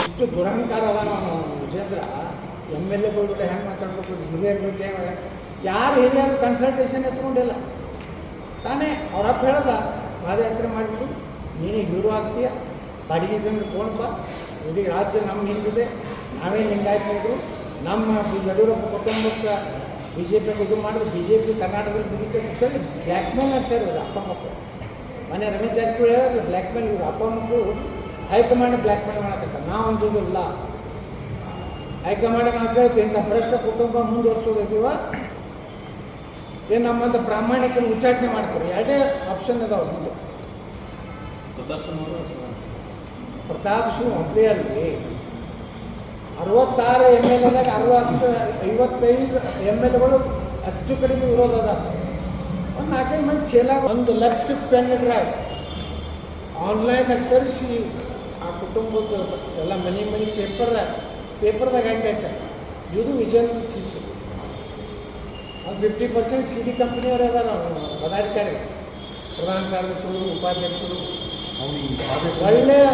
ಇಷ್ಟು ದುರಹಂಕಾರ ಅದ ನಾವು ವಿಜೇಂದ್ರ ಎಂ ಎಲ್ ಎ ಕೂಡ ಹೆಂಗೆ ಮಾತಾಡ್ಬೇಕು? ಹಿರಿಯರ ಬಗ್ಗೆ ಯಾರು ಹಿರಿಯರು ಕನ್ಸಲ್ಟೇಷನ್ ಎತ್ಕೊಂಡಿಲ್ಲ? ತಾನೇ ಅವ್ರ ಅಪ್ಪ ಹೇಳ್ದ, ಪಾದಯಾತ್ರೆ ಮಾಡಿಬಿಟ್ಟು ನೀನು ಹೀರೋ ಆಗ್ತೀಯ. ಬಾಡಿಗೆ ಜನ ಫೋನ್ ಇಡೀ ರಾಜ್ಯ ನಮ್ಮ ಹಿಂದಿದೆ ನಾವೇ ಹಿಂಗಾಯ್ತು ನಮ್ಮ ಯಡಿಯೂರಪ್ಪ ಕುಟುಂಬಕ್ಕೆ ಬಿ ಜೆ ಪಿ ಇದು ಮಾಡಿದ್ರು. ಬಿ ಜೆ ಪಿ ಕರ್ನಾಟಕದಲ್ಲಿ ಬಿಡುತ್ತೆ ಸರಿ ಬ್ಲ್ಯಾಕ್ ಮೇಲ್ ನಡೆಸ್ಯಾರ ಅಪ್ಪ ಮಕ್ಕಳು. ಮನೆ ರಮೇಶ್ ಜಾರಕಿಹೊಳಿ ಹೇಳಿದ್ರು ಬ್ಲ್ಯಾಕ್ ಮೇಲ್ ಇವ್ರು ಅಪ್ಪ ಮಕ್ಕಳು. ಹೈಕಮಾಂಡ್ ಬ್ಲ್ಯಾಕ್ ಮೇಲ್ ಮಾಡಕತ್ತ. ನಾವು ಅನ್ಸೋದಿಲ್ಲ ಹೈಕಮಾಂಡ್ ನಾವು ಕೇಳ್ತೀವಿ, ಇಂಥ ಭ್ರಷ್ಟ ಕುಟುಂಬ ಮುಂದುವರ್ಸೋದಿದ್ದೀವ ಏನು ನಮ್ಮಂತ ಪ್ರಾಮಾಣಿಕರು ಉಚ್ಚಾಟನೆ ಮಾಡ್ತಾರೆ. ಎರಡೇ ಆಪ್ಷನ್ ಇದಾವೆ ಮುಂದೆ ಪ್ರತಾಪ್ ಸಿಂಗ್ ಹಂಪಿಯಲ್ಲಿ ಅರವತ್ತಾರು ಎಂ ಎಲ್ ಎದಾಗ ಅರವತ್ತು ಐವತ್ತೈದು ಎಂ ಎಲ್ ಎಗಳು ಹೆಚ್ಚು ಕಡಿಮೆ ವಿರೋಧ ಅದ. ಒಂದು ನಾಲ್ಕೈದು ಮಂದಿ ಚೇಲಾಗ ಒಂದು ಲಕ್ಷ ಪೆನ್ ಡ್ರೈವ್. ಆನ್ಲೈನ್ ತರಿಸಿ ಆ ಕುಟುಂಬದ ಎಲ್ಲ ಮನೆ ಮನೆ ಪೇಪರ್ ಪೇಪರ್ದಾಗ ಹಾಕಿ ಸರ್? ಇದು ವಿಜಯನಗರ ಚೀಸು ಅದು ಫಿಫ್ಟಿ ಪರ್ಸೆಂಟ್ ಸಿ ಡಿ ಕಂಪ್ನಿಯವರು ಅದಾರ ಪದಾಧಿಕಾರಿ ಪ್ರಧಾನ ಕಾರ್ಯದರ್ಶಿಗಳು ಉಪಾಧ್ಯಕ್ಷರು. ಒಳ್ಳೆಯ